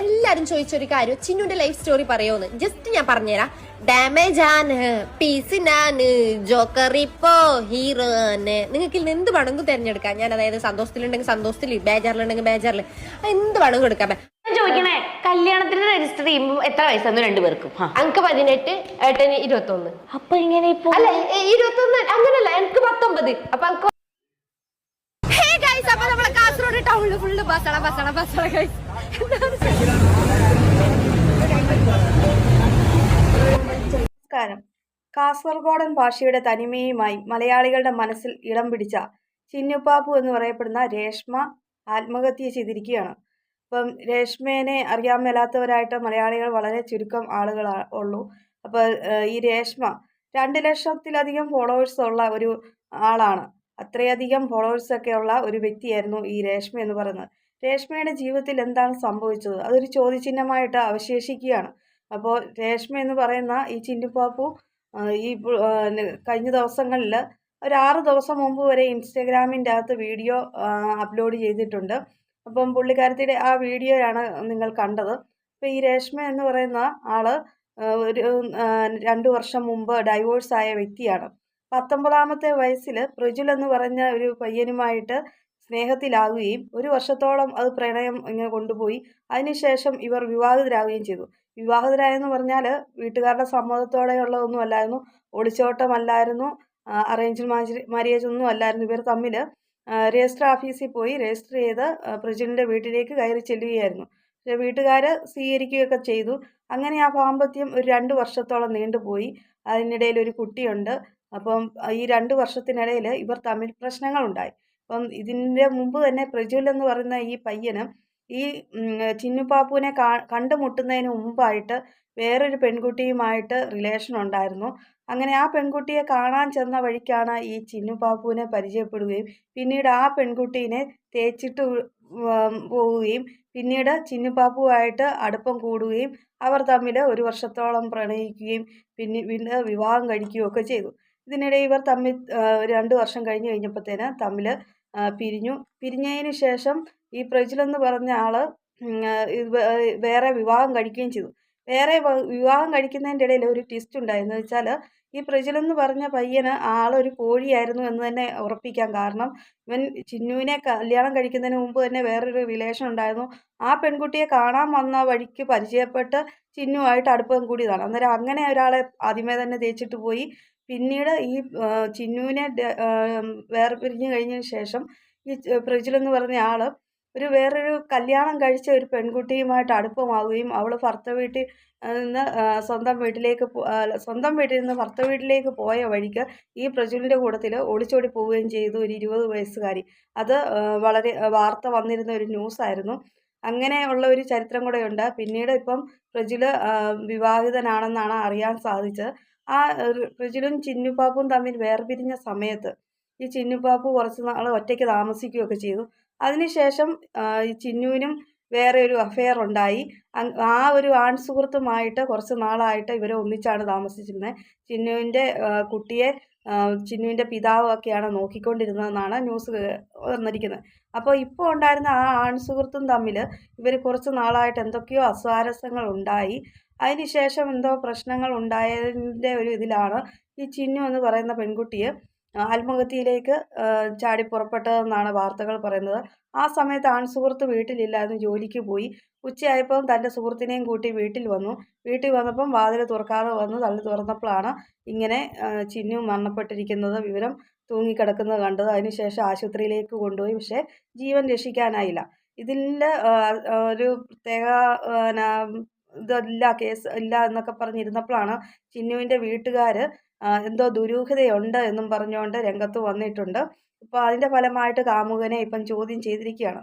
എല്ലാരും ചോദിച്ചൊരു കാര്യം. ചിന്നുന്റെ ലൈഫ് സ്റ്റോറി പറയുമെന്ന് ജസ്റ്റ് ഞാൻ പറഞ്ഞുതരാം. ഡാമേജ് ആണ് പീസിനാണ് ജോക്കർ ഇപ്പോ ഹീറോ ആണ്. നിങ്ങൾക്ക് ഇന്ന് എന്ത് വേണമെങ്കിലും തിരഞ്ഞെടുക്കാം. ഞാൻ അതായത് സന്തോഷത്തിലുണ്ടെങ്കിൽ സന്തോഷത്തിൽ ബേജാറിലുണ്ടെങ്കിൽ ബേജാറിൽ എന്ത് വേണമെങ്കിലും എടുക്കാം ഞാൻ ചോദിക്കണേ കല്യാണത്തിന് രജിസ്റ്റർ ചെയ്യുമ്പോൾ എത്ര വയസ്സാണ് രണ്ടുപേർക്കും അങ്ങക്ക് അങ്ക് പതിനെട്ട് ഏട്ടന് ഇരുപത്തൊന്ന്. അപ്പൊ ഇങ്ങനെ ഇപ്പൊ അല്ല ഇരുപത്തൊന്ന് അങ്ങനല്ല എനിക്ക് പത്തൊമ്പത്. അപ്പൊ അപ്പൊ നമ്മളെ കാസർഗോഡ് ടൗണിൽ ഫുള്ള് ബസ്സള ബസ്സള ബസ്സള നമസ്കാരം. കാസർഗോഡൻ ഭാഷയുടെ തനിമയുമായി മലയാളികളുടെ മനസ്സിൽ ഇടം പിടിച്ച ചിന്നുപ്പാപ്പു എന്ന് പറയപ്പെടുന്ന രേഷ്മ ആത്മഹത്യ ചെയ്തിരിക്കുകയാണ്. അപ്പം രേഷ്മേനെ അറിയാൻ മേലാത്തവരായിട്ട് മലയാളികൾ വളരെ ചുരുക്കം ആളുകൾ ഉള്ളൂ. അപ്പോൾ ഈ രേഷ്മ രണ്ട് ലക്ഷത്തിലധികം ഫോളോവേഴ്സ് ഉള്ള ഒരു ആളാണ്. അത്രയധികം ഫോളോവേഴ്സ് ഒക്കെ ഉള്ള ഒരു വ്യക്തിയായിരുന്നു ഈ രേഷ്മ എന്ന് പറയുന്നത്. രേഷ്മയുടെ ജീവിതത്തിൽ എന്താണ് സംഭവിച്ചത്? അതൊരു ചോദ്യചിഹ്നമായിട്ട് അവശേഷിക്കുകയാണ്. അപ്പോൾ രേഷ്മ എന്ന് പറയുന്ന ഈ ചിന്നുപാപ്പു ഈ കഴിഞ്ഞ ദിവസങ്ങളിൽ ഒരു ആറ് ദിവസം മുമ്പ് വരെ ഇൻസ്റ്റഗ്രാമിന്റെ അകത്ത് വീഡിയോ അപ്ലോഡ് ചെയ്തിട്ടുണ്ട്. അപ്പം പുള്ളിക്കാരത്തിയുടെ ആ വീഡിയോയാണ് നിങ്ങൾ കണ്ടത്. അപ്പോൾ ഈ രേഷ്മ എന്ന് പറയുന്ന ആൾ ഒരു രണ്ട് വർഷം മുമ്പ് ഡൈവോഴ്സ് ആയ വ്യക്തിയാണ്. പത്തൊമ്പതാമത്തെ വയസ്സിൽ പ്രജുൽ എന്ന് പറഞ്ഞ ഒരു പയ്യനുമായിട്ട് സ്നേഹത്തിലാകുകയും ഒരു വർഷത്തോളം അത് പ്രണയം ഇങ്ങനെ കൊണ്ടുപോയി. അതിനുശേഷം ഇവർ വിവാഹിതരാകുകയും ചെയ്തു. വിവാഹിതരായെന്ന് പറഞ്ഞാൽ വീട്ടുകാരുടെ സമ്മതത്തോടെയുള്ള ഒന്നുമല്ലായിരുന്നു ഒളിച്ചോട്ടമല്ലായിരുന്നു അറേഞ്ച് മാരേജ് ഒന്നും അല്ലായിരുന്നു. ഇവർ തമ്മിൽ രജിസ്റ്റർ ഓഫീസിൽ പോയി രജിസ്റ്റർ ചെയ്ത് പ്രജുലിന്റെ വീട്ടിലേക്ക് കയറി ചെല്ലുകയായിരുന്നു. പക്ഷേ വീട്ടുകാർ സ്വീകരിക്കുകയൊക്കെ ചെയ്തു. അങ്ങനെ ആ ദാമ്പത്യം ഒരു രണ്ട് വർഷത്തോളം നീണ്ടുപോയി. അതിനിടയിൽ ഒരു കുട്ടിയുണ്ട്. അപ്പം ഈ രണ്ട് വർഷത്തിനിടയിൽ ഇവർ തമ്മിൽ പ്രശ്നങ്ങളുണ്ടായി. അപ്പം ഇതിന്റെ മുമ്പ് തന്നെ പ്രജുൽ എന്ന് പറയുന്ന ഈ പയ്യനും ഈ ചിന്നുപാപ്പുവിനെ കാ കണ്ടുമുട്ടുന്നതിന് മുമ്പായിട്ട് വേറൊരു പെൺകുട്ടിയുമായിട്ട് റിലേഷൻ ഉണ്ടായിരുന്നു. അങ്ങനെ ആ പെൺകുട്ടിയെ കാണാൻ ചെന്ന വഴിക്കാണ് ഈ ചിന്നുപാപ്പുവിനെ പരിചയപ്പെടുകയും പിന്നീട് ആ പെൺകുട്ടീനെ തേച്ചിട്ട് പോവുകയും പിന്നീട് ചിന്നുപാപ്പുവായിട്ട് അടുപ്പം കൂടുകയും അവർ തമ്മിൽ ഒരു വർഷത്തോളം പ്രണയിക്കുകയും പിന്നെ പിന്നെ വിവാഹം കഴിക്കുകയും ഒക്കെ ചെയ്തു. ഇതിനിടെ ഇവർ തമ്മിൽ രണ്ടു വർഷം കഴിഞ്ഞ് കഴിഞ്ഞപ്പോഴത്തേന് തമ്മിൽ പിരിഞ്ഞു. പിരിഞ്ഞതിന് ശേഷം ഈ പ്രജിലെന്ന് പറഞ്ഞ ആൾ ഉം, ആ, ഇത് വേ- വേറെ വിവാഹം കഴിക്കുകയും ചെയ്തു. വേറെ വിവാഹം കഴിക്കുന്നതിന്റെ ഇടയിൽ ഒരു ട്വിസ്റ്റ് ഉണ്ടായിരുന്നു വെച്ചാൽ ഈ പ്രജിലെന്ന് പറഞ്ഞ പയ്യന് ആളൊരു കോഴിയായിരുന്നു എന്ന് തന്നെ ഉറപ്പിക്കാം കാരണം ഇവൻ ചിന്നുവിനെ കല്യാണം കഴിക്കുന്നതിന് മുമ്പ് തന്നെ വേറൊരു റിലേഷൻ ഉണ്ടായിരുന്നു. ആ പെൺകുട്ടിയെ കാണാൻ വന്ന വഴിക്ക് പരിചയപ്പെട്ട് ചിന്നുവായിട്ട് അടുപ്പം കൂടിയതാണ്. അന്നേരം അങ്ങനെ ഒരാളെ ആദ്യമേ തന്നെ തേച്ചിട്ട് പോയി. പിന്നീട് ഈ ചിന്നുവിനെ വേർപിരിഞ്ഞു കഴിഞ്ഞതിന് ശേഷം ഈ എന്ന് പറഞ്ഞ ആൾ ഒരു വേറൊരു കല്യാണം കഴിച്ച ഒരു പെൺകുട്ടിയുമായിട്ട് അടുപ്പമാവുകയും അവൾ ഭർത്ത വീട്ടിൽ നിന്ന് സ്വന്തം വീട്ടിലേക്ക് സ്വന്തം വീട്ടിൽ നിന്ന് ഭർത്ത വീട്ടിലേക്ക് പോയ വഴിക്ക് ഈ പ്രജുലിന്റെ കൂട്ടത്തിൽ ഒളിച്ചോടി പോവുകയും ചെയ്തു ഒരു ഇരുപത് വയസ്സുകാരി. അത് വളരെ വാർത്ത വന്നിരുന്ന ഒരു ന്യൂസായിരുന്നു. അങ്ങനെയുള്ള ഒരു ചരിത്രം കൂടെ ഉണ്ട്. പിന്നീട് ഇപ്പം പ്രജിൽ വിവാഹിതനാണെന്നാണ് അറിയാൻ സാധിച്ചത്. ആ പ്രജിലും ചിന്നുപാപ്പും തമ്മിൽ വേർപിരിഞ്ഞ സമയത്ത് ഈ ചിന്നുപാപ്പു കുറച്ച് നാൾ ഒറ്റയ്ക്ക് താമസിക്കുകയൊക്കെ ചെയ്തു. അതിനുശേഷം ഈ ചിന്നുവിനും വേറെ ഒരു അഫെയർ ഉണ്ടായി. ആ ഒരു ആൺ സുഹൃത്തുമായിട്ട് കുറച്ച് നാളായിട്ട് ഇവരെ ഒന്നിച്ചാണ് താമസിച്ചിരുന്നത്. ചിന്നുവിന്റെ കുട്ടിയെ ചിന്നുവിന്റെ പിതാവൊക്കെയാണ് നോക്കിക്കൊണ്ടിരുന്നതെന്നാണ് ന്യൂസ് വന്നിരിക്കുന്നത് അപ്പോൾ ഇപ്പോൾ ഉണ്ടായിരുന്ന ആ ആൺസുഹൃത്തും തമ്മിൽ ഇവർ കുറച്ച് നാളായിട്ട് എന്തൊക്കെയോ അസ്വാരസ്യങ്ങൾ ഉണ്ടായി. അതിനുശേഷം എന്തോ പ്രശ്നങ്ങൾ ഉണ്ടായതിന്റെ ഒരു ഇതിലാണ് ഈ ചിന്നു എന്ന് പറയുന്ന പെൺകുട്ടിയെ ആത്മഹത്യയിലേക്ക് ചാടി പുറപ്പെട്ടതെന്നാണ് വാർത്തകൾ പറയുന്നത്. ആ സമയത്ത് ആൺ സുഹൃത്ത് വീട്ടിലില്ലായിരുന്നു ജോലിക്ക് പോയി. ഉച്ചയായപ്പോൾ തന്റെ സുഹൃത്തിനെയും കൂട്ടി വീട്ടിൽ വന്നു. വീട്ടിൽ വന്നപ്പം വാതിൽ തുറക്കാതെ വന്ന് തള്ളി തുറന്നപ്പോഴാണ് ഇങ്ങനെ ചിന്നു മരണപ്പെട്ടിരിക്കുന്നത് വിവരം തൂങ്ങിക്കിടക്കുന്നത് കണ്ടത്. അതിനുശേഷം ആശുപത്രിയിലേക്ക് കൊണ്ടുപോയി. പക്ഷേ ജീവൻ രക്ഷിക്കാനായില്ല. ഇതിന്റെ ഒരു പ്രത്യേക ഇതില്ല കേസ് ഇല്ല എന്നൊക്കെ പറഞ്ഞിരുന്നപ്പോഴാണ് ചിന്നുവിന്റെ വീട്ടുകാർ എന്തോ ദുരൂഹതയുണ്ട് എന്നും പറഞ്ഞുകൊണ്ട് രംഗത്ത് വന്നിട്ടുണ്ട്. ഇപ്പോൾ അതിന്റെ ഫലമായിട്ട് കാമുകനെ ഇപ്പം ചോദ്യം ചെയ്തിരിക്കുകയാണ്.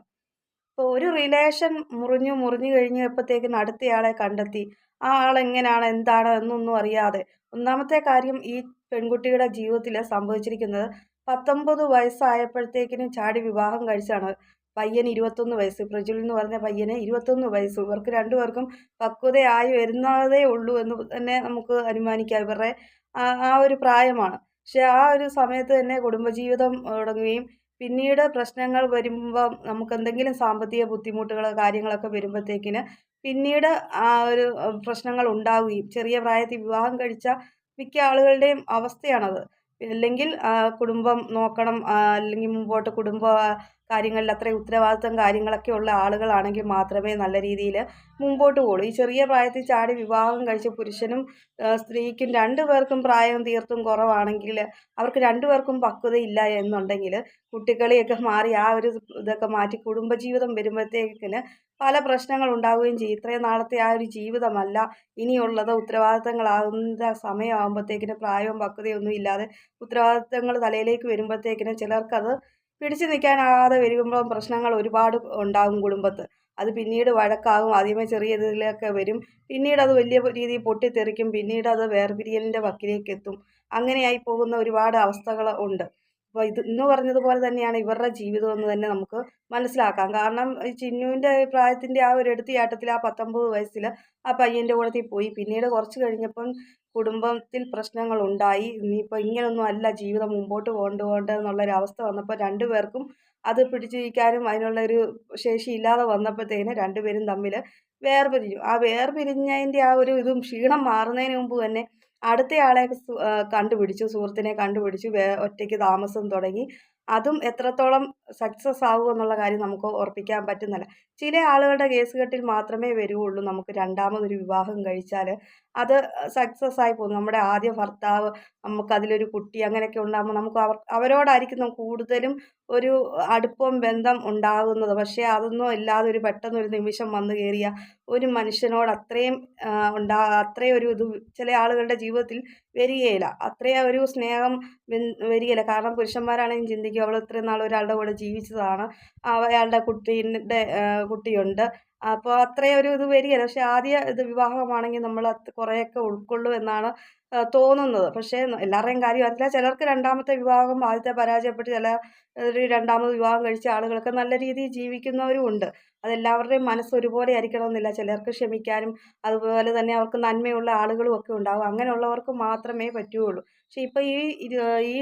ഇപ്പോൾ ഒരു റിലേഷൻ മുറിഞ്ഞു മുറിഞ്ഞു കഴിഞ്ഞപ്പോഴത്തേക്കും അടുത്തയാളെ കണ്ടെത്തി. ആ ആൾ എങ്ങനെയാണ് എന്താണ് എന്നൊന്നും അറിയാതെ. ഒന്നാമത്തെ കാര്യം ഈ പെൺകുട്ടിയുടെ ജീവിതത്തിൽ സംഭവിച്ചിരിക്കുന്നത് പത്തൊമ്പത് വയസ്സായപ്പോഴത്തേക്കിനും ചാടി വിവാഹം കഴിച്ചാണ്. പയ്യന് ഇരുപത്തൊന്ന് വയസ്സ്. പ്രജുൽ എന്ന് പറഞ്ഞ പയ്യന് ഇരുപത്തൊന്ന് വയസ്സ്. ഇവർക്ക് രണ്ടുപേർക്കും പക്വതയായി വരുന്നതേ ഉള്ളൂ എന്ന് തന്നെ നമുക്ക് അനുമാനിക്കാം. ഇവരുടെ ആ ആ ഒരു പ്രായമാണ്. പക്ഷെ ആ ഒരു സമയത്ത് തന്നെ കുടുംബജീവിതം തുടങ്ങുകയും പിന്നീട് പ്രശ്നങ്ങൾ വരുമ്പം നമുക്ക് എന്തെങ്കിലും സാമ്പത്തിക ബുദ്ധിമുട്ടുകൾ കാര്യങ്ങളൊക്കെ വരുമ്പോഴത്തേക്കിന് പിന്നീട് ആ ഒരു പ്രശ്നങ്ങൾ ഉണ്ടാവുകയും ചെറിയ പ്രായത്തിൽ വിവാഹം കഴിച്ച മിക്ക ആളുകളുടെയും അവസ്ഥയാണത്. അല്ലെങ്കിൽ കുടുംബം നോക്കണം അല്ലെങ്കിൽ മുമ്പോട്ട് കുടുംബ കാര്യങ്ങളിൽ അത്രയും ഉത്തരവാദിത്തം കാര്യങ്ങളൊക്കെ ഉള്ള ആളുകളാണെങ്കിൽ മാത്രമേ നല്ല രീതിയിൽ മുമ്പോട്ട് പോകുള്ളൂ ഈ ചെറിയ പ്രായത്തിൽ ചാടി വിവാഹം കഴിച്ച പുരുഷനും സ്ത്രീക്കും രണ്ടു പേർക്കും പ്രായം തീർത്തും കുറവാണെങ്കിൽ അവർക്ക് രണ്ടു പേർക്കും പക്വതയില്ല എന്നുണ്ടെങ്കിൽ കുട്ടികളിയൊക്കെ മാറി ആ ഒരു ഇതൊക്കെ മാറ്റി കുടുംബജീവിതം വരുമ്പോഴത്തേക്കിന് പല പ്രശ്നങ്ങൾ ഉണ്ടാവുകയും ചെയ്യും. ഇത്രയും നാളത്തെ ആ ഒരു ജീവിതമല്ല ഇനിയുള്ളത്. ഉത്തരവാദിത്തങ്ങളാകുന്ന സമയമാകുമ്പോഴത്തേക്കിന് പ്രായവും പക്വതയൊന്നും ഇല്ലാതെ ഉത്തരവാദിത്തങ്ങൾ തലയിലേക്ക് വരുമ്പോഴത്തേക്കിന് ചിലർക്കത് പിടിച്ചു നിൽക്കാനാകാതെ വരുമ്പോൾ പ്രശ്നങ്ങൾ ഒരുപാട് ഉണ്ടാകും കുടുംബത്ത്. അത് പിന്നീട് വഴക്കാകും. ആദ്യമേ ചെറിയ ഇതിലൊക്കെ വരും. പിന്നീട് അത് വലിയ രീതിയിൽ പൊട്ടിത്തെറിക്കും. പിന്നീട് അത് വേർപിരിയലിന്റെ വക്കിലേക്ക് എത്തും അങ്ങനെയായി പോകുന്ന ഒരുപാട് അവസ്ഥകൾ ഉണ്ട്. അപ്പോൾ ഇത് ഇന്ന് പറഞ്ഞതുപോലെ തന്നെയാണ് ഇവരുടെ ജീവിതം എന്ന് തന്നെ നമുക്ക് മനസ്സിലാക്കാം. കാരണം ചിന്നുവിന്റെ പ്രായത്തിന്റെ ആ ഒരു എടുത്തിയാട്ടത്തിൽ ആ പത്തൊമ്പത് വയസ്സിൽ ആ പയ്യന്റെ കൂടത്തിൽ പോയി. പിന്നീട് കുറച്ച് കഴിഞ്ഞപ്പം കുടുംബത്തിൽ പ്രശ്നങ്ങൾ ഉണ്ടായി ഇനിയിപ്പോൾ ഇങ്ങനൊന്നും അല്ല ജീവിതം മുമ്പോട്ട് കൊണ്ടുപോകേണ്ടത് എന്നുള്ളൊരു അവസ്ഥ വന്നപ്പോൾ രണ്ടുപേർക്കും അത് പിടിച്ചിരിക്കാനും അതിനുള്ള ഒരു ശേഷി ഇല്ലാതെ വന്നപ്പോഴത്തേന് രണ്ടുപേരും തമ്മിൽ വേർപിരിഞ്ഞു. ആ വേർപിരിഞ്ഞതിന്റെ ആ ഒരു ഇതും ക്ഷീണം മാറുന്നതിന് മുമ്പ് തന്നെ അടുത്തയാളെ കണ്ടുപിടിച്ചു സുഹൃത്തിനെ കണ്ടുപിടിച്ചു ഒറ്റയ്ക്ക് താമസം തുടങ്ങി. അതും എത്രത്തോളം സക്സസ് ആകും എന്നുള്ള കാര്യം നമുക്ക് ഉറപ്പിക്കാൻ പറ്റുന്നില്ല. ചില ആളുകളുടെ കേസുകെട്ടിൽ മാത്രമേ വരുവുള്ളൂ നമുക്ക് രണ്ടാമതൊരു വിവാഹം കഴിച്ചാൽ അത് സക്സസ് ആയി പോകും നമ്മുടെ ആദ്യ ഭർത്താവ് നമുക്കതിലൊരു കുട്ടി അങ്ങനെയൊക്കെ ഉണ്ടാകുമ്പോൾ നമുക്ക് അവർ അവരോടായിരിക്കും കൂടുതലും ഒരു അടുപ്പം ബന്ധം ഉണ്ടാകുന്നത്. പക്ഷേ അതൊന്നും ഇല്ലാതെ ഒരു പെട്ടെന്ന് ഒരു നിമിഷം വന്നു കയറിയ ഒരു മനുഷ്യനോട് അത്രയും ഉണ്ടാ അത്രയും ഒരു ഇത് ചില ആളുകളുടെ ജീവിതത്തിൽ വരികയില്ല. അത്രയും ഒരു സ്നേഹം വരികയില്ല. കാരണം പുരുഷന്മാരാണെങ്കിൽ ചിന്തിക്കും അവൾ ഇത്രയും നാൾ ഒരാളുടെ കൂടെ ജീവിച്ചതാണ്. അയാളുടെ കുട്ടീന്റെ കുട്ടിയുണ്ട്. അപ്പോൾ അത്രയും ഒരു ഇത് വരികയില്ല പക്ഷേ ആദ്യ ഇത് വിവാഹമാണെങ്കിൽ നമ്മൾ കുറേയൊക്കെ ഉൾക്കൊള്ളും എന്നാണ് തോന്നുന്നത്. പക്ഷേ എല്ലാവരുടെയും കാര്യം അറിയില്ല. ചിലർക്ക് രണ്ടാമത്തെ വിവാഹം ആദ്യത്തെ പരാജയപ്പെട്ട് ചില രണ്ടാമത് വിവാഹം കഴിച്ച ആളുകളൊക്കെ നല്ല രീതിയിൽ ജീവിക്കുന്നവരും ഉണ്ട്. അതെല്ലാവരുടെയും മനസ്സ് ഒരുപോലെ ആയിരിക്കണമെന്നില്ല. ചിലർക്ക് ക്ഷമിക്കാനും അതുപോലെ തന്നെ അവർക്ക് നന്മയുള്ള ആളുകളും ഒക്കെ ഉണ്ടാകും അങ്ങനെയുള്ളവർക്ക് മാത്രമേ പറ്റുകയുള്ളൂ. പക്ഷേ ഇപ്പോൾ ഈ ഈ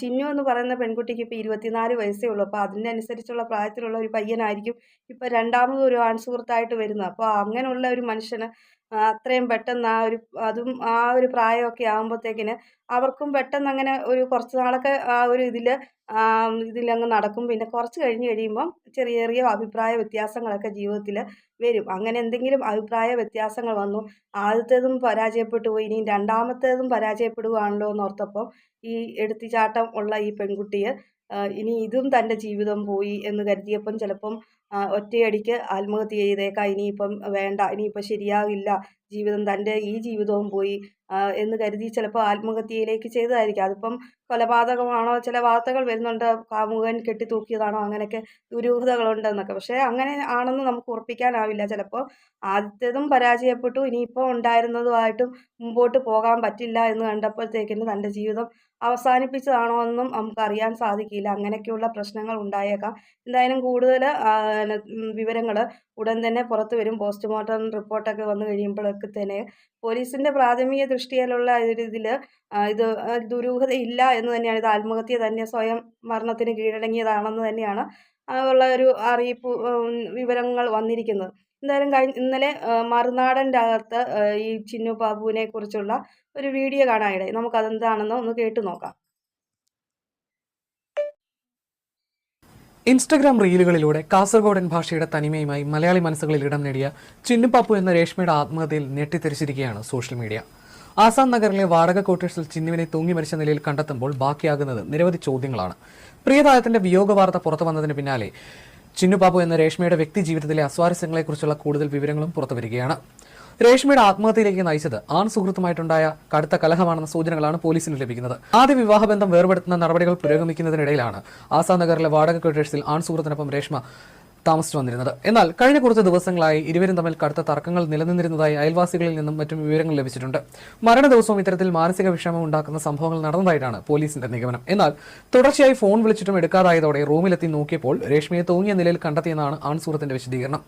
ചിന്നു എന്ന് പറയുന്ന പെൺകുട്ടിക്ക് ഇപ്പോൾ ഇരുപത്തിനാല് വയസ്സേ ഉള്ളൂ. അപ്പോൾ അതിനനുസരിച്ചുള്ള പ്രായത്തിലുള്ള ഒരു പയ്യനായിരിക്കും ഇപ്പോൾ രണ്ടാമത് ഒരു ആൺസുഹൃത്തായിട്ട് വരുന്നത്. അപ്പോൾ അങ്ങനെയുള്ള ഒരു മനുഷ്യന് അത്രയും പെട്ടെന്ന് ആ ഒരു അതും ആ ഒരു പ്രായമൊക്കെ ആകുമ്പോഴത്തേക്കിന് അവർക്കും പെട്ടെന്ന് അങ്ങനെ ഒരു കുറച്ച് നാളൊക്കെ ആ ഒരു ഇതിൽ ഇതിലങ്ങ് നടക്കും. പിന്നെ കുറച്ച് കഴിഞ്ഞ് കഴിയുമ്പം ചെറിയ ചെറിയ അഭിപ്രായ വ്യത്യാസങ്ങളൊക്കെ ജീവിതത്തിൽ വരും. അങ്ങനെ എന്തെങ്കിലും അഭിപ്രായ വ്യത്യാസങ്ങൾ വന്നു. ആദ്യത്തേതും പരാജയപ്പെട്ടു പോയി. ഇനി രണ്ടാമത്തേതും പരാജയപ്പെടുകയാണല്ലോ എന്നോർത്തപ്പോൾ ഈ എടുത്തുചാട്ടം ഉള്ള ഈ പെൺകുട്ടിയെ ഇനി ഇതും തന്റെ ജീവിതം പോയി എന്ന് കരുതിയപ്പം ചിലപ്പം ഒറ്റയടിക്ക് ആത്മഹത്യ ചെയ്തേക്കാം. ഇനിയിപ്പം വേണ്ട ഇനിയിപ്പം ശരിയാവില്ല ജീവിതം തന്റെ ഈ ജീവിതവും പോയി എന്ന് കരുതി ചിലപ്പോൾ ആത്മഹത്യയിലേക്ക് ചെയ്തതായിരിക്കും. അതിപ്പം കൊലപാതകമാണോ ചില വാർത്തകൾ വരുന്നുണ്ട് കാമുകൻ കെട്ടിത്തൂക്കിയതാണോ അങ്ങനെയൊക്കെ ദുരൂഹതകളുണ്ടെന്നൊക്കെ പക്ഷേ അങ്ങനെ ആണെന്ന് നമുക്ക് ഉറപ്പിക്കാനാവില്ല. ചിലപ്പോൾ ആദ്യത്തേതും പരാജയപ്പെട്ടു ഇനിയിപ്പോൾ ഉണ്ടായിരുന്നതുമായിട്ടും മുമ്പോട്ട് പോകാൻ പറ്റില്ല എന്ന് കണ്ടപ്പോഴത്തേക്കിന് തന്റെ ജീവിതം അവസാനിപ്പിച്ചതാണോ എന്നും നമുക്ക് അറിയാൻ സാധിക്കില്ല. അങ്ങനെയൊക്കെയുള്ള പ്രശ്നങ്ങൾ ഉണ്ടായേക്കാം. എന്തായാലും കൂടുതൽ വിവരങ്ങൾ ഉടൻ തന്നെ പുറത്തു വരും. പോസ്റ്റ്മോർട്ടം റിപ്പോർട്ടൊക്കെ വന്നു കഴിയുമ്പോഴൊക്കെ തന്നെ പോലീസിന്റെ പ്രാഥമിക ദൃഷ്ടിയിലുള്ള ഇതിൽ ഇത് ദുരൂഹതയില്ല എന്ന് തന്നെയാണ്. ഇത് ആത്മഹത്യ തന്നെ സ്വയം മരണത്തിന് കീഴടങ്ങിയതാണെന്ന് തന്നെയാണ് ഉള്ള ഒരു അറിയിപ്പ് വിവരങ്ങൾ വന്നിരിക്കുന്നത്. എന്തായാലും കഴിഞ്ഞ ഇന്നലെ മറുനാടന്റെ അകത്ത് ഈ ചിന്നു ബാബുവിനെ കുറിച്ചുള്ള ഒരു വീഡിയോ കാണാനിടയായി. നമുക്കതെന്താണെന്ന് ഒന്ന് കേട്ടു നോക്കാം. ഇൻസ്റ്റഗ്രാം റീലുകളിലൂടെ കാസർഗോഡൻ ഭാഷയുടെ തനിമയുമായി മലയാളി മനസ്സുകളിൽ ഇടം നേടിയ ചിന്നുപാപ്പു എന്ന രേഷ്മയുടെ ആത്മഹത്യയിൽ ഞെട്ടിത്തെരിച്ചിരിക്കുകയാണ് സോഷ്യൽ മീഡിയ. ആസാം നഗറിലെ വാടക ക്വാർട്ടേഴ്സിൽ ചിന്നുവിനെ തൂങ്ങി മരിച്ച നിലയിൽ കണ്ടെത്തുമ്പോൾ ബാക്കിയാകുന്നത് നിരവധി ചോദ്യങ്ങളാണ്. പ്രിയതാരത്തിന്റെ വിയോഗ വാർത്ത പുറത്തു വന്നതിന് പിന്നാലെ ചിന്നുപാപ്പു എന്ന രേഷ്മയുടെ വ്യക്തി ജീവിതത്തിലെ അസ്വാരസ്യങ്ങളെക്കുറിച്ചുള്ള കൂടുതൽ വിവരങ്ങളും പുറത്തു വരികയാണ്. രേഷ്മയുടെ ആത്മഹത്യയിലേക്ക് നയിച്ചത് ആൺ സുഹൃത്തുമായിട്ടുണ്ടായ കടുത്ത കലഹമാണെന്ന സൂചനകളാണ് പോലീസിന് ലഭിക്കുന്നത്. ആദ്യ വിവാഹബന്ധം വേർപെടുത്തുന്ന നടപടികൾ പുരോഗമിക്കുന്നതിനിടയിലാണ് ആസാം നഗറിലെ വാടക ക്വാർട്ടേഴ്സിൽ ആൺ സുഹൃത്തിനൊപ്പം രേഷ്മ താമസിച്ചു വന്നിരുന്നത് എന്നാൽ കഴിഞ്ഞ കുറച്ച് ദിവസങ്ങളായി ഇരുവരും തമ്മിൽ കടുത്ത തർക്കങ്ങൾ നിലനിന്നിരുന്നതായി അയൽവാസികളിൽ നിന്നും മറ്റും വിവരങ്ങൾ ലഭിച്ചിട്ടുണ്ട്. മരണ ദിവസവും ഇത്തരത്തിൽ മാനസിക വിഷമം ഉണ്ടാക്കുന്ന സംഭവങ്ങൾ നടന്നതായിട്ടാണ് പോലീസിന്റെ നിഗമനം. എന്നാൽ തുടർച്ചയായി ഫോൺ വിളിച്ചിട്ടും എടുക്കാതായതോടെ റൂമിലെത്തി നോക്കിയപ്പോൾ രേഷ്മയെ തൂങ്ങിയ നിലയിൽ കണ്ടെത്തിയെന്നാണ് ആൺ സുഹൃത്തിന്റെ വിശദീകരണം.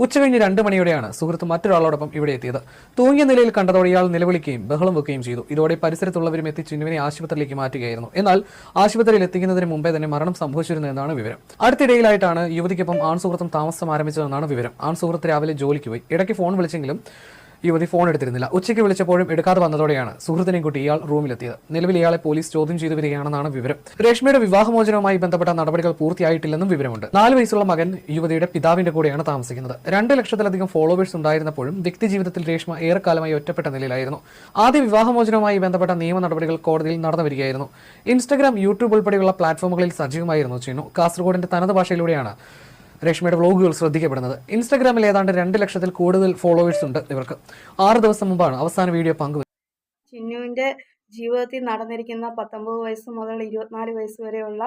ഉച്ചകഴിഞ്ഞ് രണ്ട് മണിയോടെയാണ് സുഹൃത്ത് മറ്റൊരാളോടൊപ്പം ഇവിടെ എത്തിയത്. തൂങ്ങിയ നിലയിൽ കണ്ടതോടെ ഇയാൾ നിലവിളിക്കുകയും ബഹളം വെക്കുകയും ചെയ്തു. ഇതോടെ പരിസരത്തുള്ളവരും എത്തി ചിന്നുവിനെ ആശുപത്രിയിലേക്ക് മാറ്റുകയായിരുന്നു. എന്നാൽ ആശുപത്രിയിൽ എത്തിക്കുന്നതിന് മുമ്പേ തന്നെ മരണം സംഭവിച്ചിരുന്നു എന്നാണ് വിവരം. അടുത്തിടയിലായിട്ടാണ് യുവതിക്കൊപ്പം ആൺ സുഹൃത്തും താമസം ആരംഭിച്ചതെന്നാണ് വിവരം. ആൺ സുഹൃത്ത് രാവിലെ ജോലിക്ക് പോയി. ഇടയ്ക്ക് ഫോൺ വിളിച്ചെങ്കിലും യുവതി ഫോൺ എടുത്തിരുന്നില്ല. ഉച്ചയ്ക്ക് വിളിച്ചപ്പോഴും എടുക്കാതെ വന്നതോടെയാണ് സുഹൃത്തിനെയും കുട്ടി ഇയാൾ റൂമിലെത്തിയത്. നിലവിൽ ഇയാളെ പോലീസ് ചോദ്യം ചെയ്തു വരികയാണെന്നാണ് വിവരം. രേഷ്മയുടെ വിവാഹമോചനവുമായി ബന്ധപ്പെട്ട നടപടികൾ പൂർത്തിയായിട്ടില്ലെന്നും വിവരമുണ്ട്. നാല് വയസ്സുള്ള മകൻ യുവതിയുടെ പിതാവിന്റെ കൂടെയാണ് താമസിക്കുന്നത്. രണ്ട് ലക്ഷത്തിലധികം ഫോളോവേഴ്സ് ഉണ്ടായിരുന്നപ്പോഴും വ്യക്തി ജീവിതത്തിൽ രേഷ്മ ഏറെക്കാലമായി ഒറ്റപ്പെട്ട നിലയിലായിരുന്നു. ആദ്യ വിവാഹമോചനവുമായി ബന്ധപ്പെട്ട നിയമ നടപടികൾ കോടതിയിൽ നടന്നു വരികയായിരുന്നു. ഇൻസ്റ്റഗ്രാം യൂട്യൂബ് ഉൾപ്പെടെയുള്ള പ്ലാറ്റ്ഫോമുകളിൽ സജീവമായിരുന്നു ചെയ്യുന്നു കാസർഗോഡിന്റെ തനത് ഭാഷയിലൂടെയാണ് രേഷ്മയുടെ വ്ളോഗുകൾ ശ്രദ്ധിക്കപ്പെടുന്നത്. ഇൻസ്റ്റാഗ്രാമിൽ ഏതാണ്ട് രണ്ട് ലക്ഷത്തിൽ കൂടുതൽ ഫോളോവേഴ്സ് ഉണ്ട് ഇവർക്ക്. ആറ് ദിവസം മുമ്പാണ് അവസാന വീഡിയോ പങ്കുവച്ചത് ചിന്നുവിന്റെ ജീവിതത്തിൽ നടന്നിരിക്കുന്ന പത്തൊമ്പത് വയസ്സ് മുതൽ ഇരുപത്തിനാല് വയസ്സ് വരെയുള്ള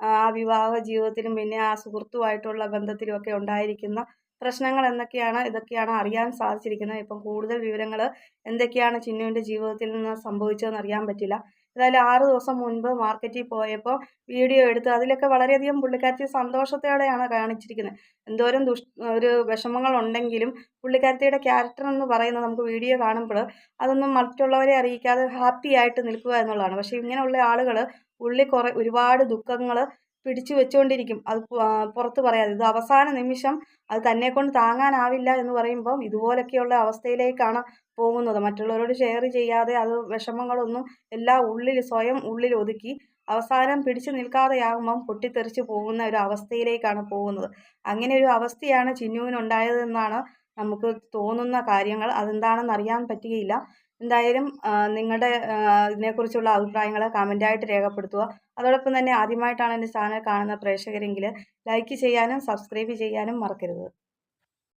ആ വിവാഹ ജീവിതത്തിലും പിന്നെ ആ സുഹൃത്തുമായിട്ടുള്ള ബന്ധത്തിലും ഒക്കെ ഉണ്ടായിരിക്കുന്ന പ്രശ്നങ്ങൾ എന്തൊക്കെയാണ്? ഇതൊക്കെയാണ് അറിയാൻ സാധിച്ചിരിക്കുന്നത്. ഇപ്പം കൂടുതൽ വിവരങ്ങൾ എന്തൊക്കെയാണ് ചിന്നുവിന്റെ ജീവിതത്തിൽ നിന്ന് സംഭവിച്ചതെന്ന് അറിയാൻ പറ്റില്ല. ഏതായാലും ആറ് ദിവസം മുൻപ് മാർക്കറ്റിൽ പോയപ്പോൾ വീഡിയോ എടുത്ത് അതിലൊക്കെ വളരെയധികം പുള്ളിക്കാരത്തി സന്തോഷത്തോടെയാണ് കാണിച്ചിരിക്കുന്നത്. എന്തോരം ദുഷ് ഒരു വിഷമങ്ങളുണ്ടെങ്കിലും പുള്ളിക്കാരത്തിയുടെ ക്യാരക്ടർ എന്ന് പറയുന്നത് നമുക്ക് വീഡിയോ കാണുമ്പോൾ അതൊന്നും മറ്റുള്ളവരെ അറിയിക്കാതെ ഹാപ്പി ആയിട്ട് നിൽക്കുക എന്നുള്ളതാണ്. പക്ഷേ ഇങ്ങനെയുള്ള ആളുകൾ ഉള്ളി കുറേ ഒരുപാട് ദുഃഖങ്ങൾ പിടിച്ചു വെച്ചുകൊണ്ടിരിക്കും. അത് പുറത്ത് പറയാതെ. ഇത് അവസാന നിമിഷം അത് തന്നെ കൊണ്ട് താങ്ങാനാവില്ല എന്ന് പറയുമ്പം ഇതുപോലൊക്കെയുള്ള അവസ്ഥയിലേക്കാണ് പോകുന്നത്. മറ്റുള്ളവരോട് ഷെയർ ചെയ്യാതെ അത് വിഷമങ്ങളൊന്നും എല്ലാം ഉള്ളിൽ സ്വയം ഉള്ളിൽ ഒതുക്കി അവസാനം പിടിച്ചു നിൽക്കാതെയാകുമ്പം പൊട്ടിത്തെറിച്ച് പോകുന്ന ഒരു അവസ്ഥയിലേക്കാണ് പോകുന്നത്. അങ്ങനെ ഒരു അവസ്ഥയാണ് ചിന്നുവിനുണ്ടായതെന്നാണ് നമുക്ക് തോന്നുന്ന കാര്യങ്ങൾ. അതെന്താണെന്ന് അറിയാൻ പറ്റുകയില്ല. എന്തായാലും നിങ്ങളുടെ ഇതിനെക്കുറിച്ചുള്ള അഭിപ്രായങ്ങൾ കമന്റായിട്ട് രേഖപ്പെടുത്തുക. അതോടൊപ്പം തന്നെ ആദ്യമായിട്ടാണ് എന്റെ ചാനൽ കാണുന്ന പ്രേക്ഷകരെങ്കിൽ ലൈക്ക് ചെയ്യാനും സബ്സ്ക്രൈബ് ചെയ്യാനും മറക്കരുത്.